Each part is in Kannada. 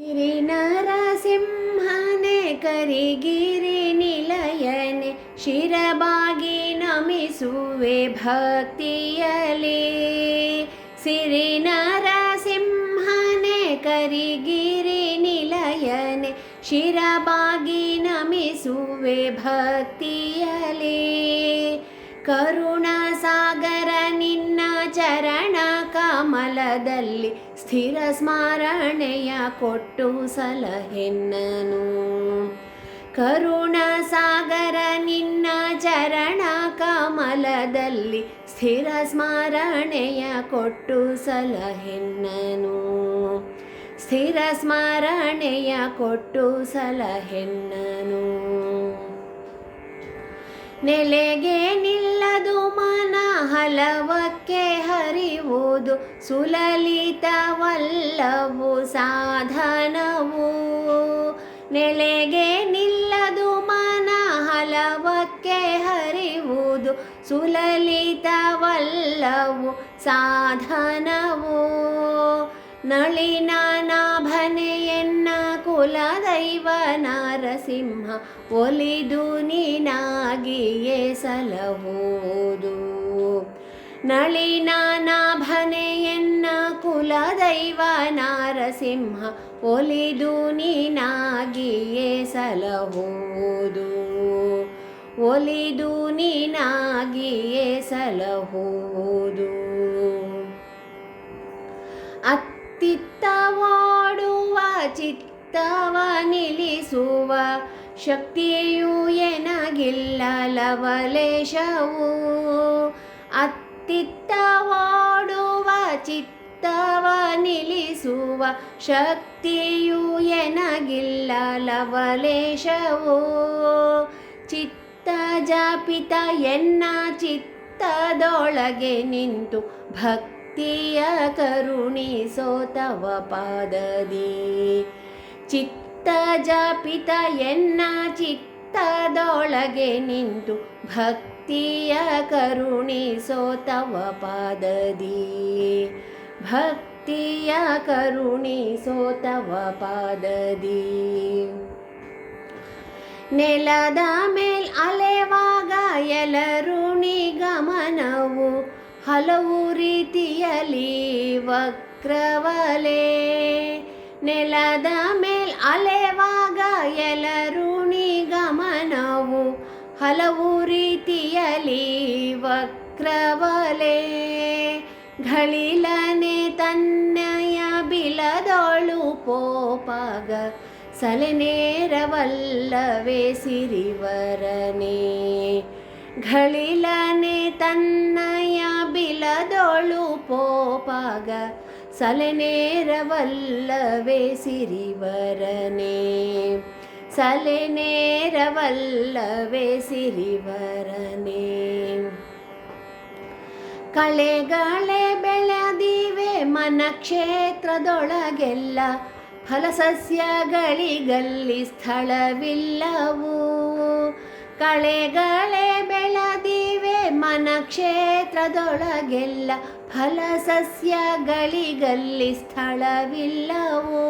गिरिनरसिंहने करिगिरिनिलयने गिरि नमिसुवे भक्तियले। सिरिनरसिंहने करिगिरिनिलयने गिरि नमिसुवे भक्तियले। भक्तिले निन्न चरण ಕಮಲದಲ್ಲಿ ಸ್ಥಿರ ಸ್ಮರಣೆಯ ಕೊಟ್ಟು ಸಲಹೆನ್ನನು. ಕರುಣ ಸಾಗರ ನಿನ್ನ ಚರಣ ಕಮಲದಲ್ಲಿ ಸ್ಥಿರ ಸ್ಮರಣೆಯ ಕೊಟ್ಟು ಸಲಹೆನ್ನನು. ಸ್ಥಿರ ಸ್ಮರಣೆಯ ಕೊಟ್ಟು ಸಲಹೆನ್ನನು. ನೆಲೆಗೆ ನಿಲ್ಲದು ಹಲವಕ್ಕೆ ಹರಿವುದು ಸುಲಲಿತವಲ್ಲವು ಸಾಧನವು? ನೆಲೆಗೆ ನಿಲ್ಲದು ಮನ ಹಲವಕ್ಕೆ ಹರಿವುದು ಸುಲಲಿತವಲ್ಲವು ಸಾಧನವು? ನಳಿನ ನಾಭನೆಯನ್ನ ಕುಲದೈವ ನರಸಿಂಹ, ಒಲಿದು ನೀನಾಗಿಯೇ ಸಲಹುವುದು ನಳಿನ ಕುಲ ಕುಲದೈವ ನರಸಿಂಹ ಒಲಿದು ನೀನಾಗಿಯೇ ಸಲಹುವುದು ಒಲಿದು ನೀನಾಗಿಯೇ ಸಲಹುವುದು ಅತ್ತಿತ್ತವಾಡುವ, ಚಿತ್ತವ ನಿಲ್ಲಿಸುವ, ಶಕ್ತಿಯು ಎನಗಿಲ್ಲ ಲವಲೇಶವು ಅತ್ತಿತ್ತವಾಡುವ ಚಿತ್ತವ ನಿಲ್ಲಿಸುವ ಶಕ್ತಿಯು ಎನಗಿಲ್ಲ ಲವಲೇಶವೋ ಚಿತ್ತ ಜಾಪಿತ ಎನ್ನ ಚಿತ್ತದೊಳಗೆ ನಿಂತು ಭಕ್ತಿಯ ಕರುಣಿಸೋ ಸೋತವ ಪಾದದಿ. ಚಿತ್ತ ಜಾಪಿತ ಎನ್ನ ಚಿತ್ತದೊಳಗೆ ನಿಂತು ಭಕ್ತಿಯ ಕರುಣಿಸೋ ತವ ಪಾದದಿ. ಭಕ್ತಿಯ ಕರುಣಿಸೋ ತವ ಪಾದದಿ. ನೆಲದ ಮೇಲ್ ಅಲೆವಾಗ ಎಲರುಣಿ ಗಮನವು ಹಲವು ರೀತಿಯಲ್ಲಿ ವಕ್ರವಲೆ. ನೆಲದ ಮೇಲ್ ಅಲೆವಾಗ ಎಲರುಣಿ ಗಮನವು ಹಲವು ರೀತಿಯಲ್ಲಿ ವಕ್ರವಲೆ. ಘಳಿಲನೆ ತನ್ನಯ ಬಿಲದೊಳು ಪೋಪಗ. ಸಲನೇರವಲ್ಲವೇ ಸಿರಿವರನೇ. ಘಳಿಲನೆ ತನ್ನಯ ಬಿಲದೊಳು ಪೋಪಗ. ಸಲನೇರವಲ್ಲವೇ ಸಿರಿವರನೇ. ಸಲೆನೇರವಲ್ಲವೇ ಸಿರಿವರನೇ. ಕಳೆಗಳೆ ಬೆಳೆದಿವೆ ಮನ ಕ್ಷೇತ್ರದೊಳಗೆಲ್ಲ ಫಲಸಸ್ಯಗಳಿಗಲ್ಲಿ ಸ್ಥಳವಿಲ್ಲವು. ಕಳೆಗಳೆ ಬೆಳೆದಿವೆ ಮನ ಕ್ಷೇತ್ರದೊಳಗೆಲ್ಲ ಫಲಸಸ್ಯಗಳಿಗಲ್ಲಿ ಸ್ಥಳವಿಲ್ಲವು.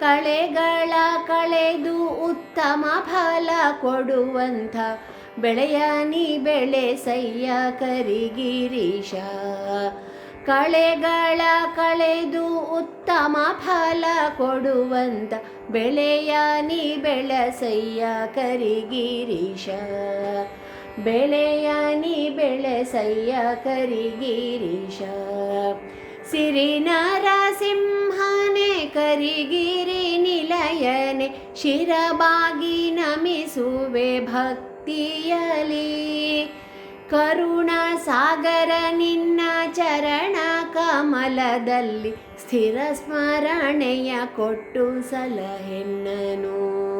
ಕಳೆಗಳ ಕಳೆದು ಉತ್ತಮ ಫಲ ಕೊಡುವಂಥ ಬೆಳೆಯ ನೀ ಬೆಳೆಸಯ್ಯ ಕರಿಗಿರೀಶ. ಕಳೆಗಳ ಕಳೆದು ಉತ್ತಮ ಫಲ ಕೊಡುವಂಥ ಬೆಳೆಯ ನೀ ಬೆಳೆಸಯ್ಯ ಕರಿಗಿರೀಶ. ಬೆಳೆಯ ನೀ ಬೆಳೆಸಯ್ಯ ಕರಿಗಿರೀಶ. ಸಿರಿ ನರಸಿಂಹನೆ ಕರಿಗಿರಿ ನಿಲಯನೆ ಶಿರಬಾಗಿ ನಮಿಸುವೆ ಭಕ್ತಿಯಲಿ. ಕರುಣ ಸಾಗರ ನಿನ್ನ ಚರಣ ಕಮಲದಲ್ಲಿ ಸ್ಥಿರ ಸ್ಮರಣೆಯ ಕೊಟ್ಟು ಸಲಹೆನ್ನನು.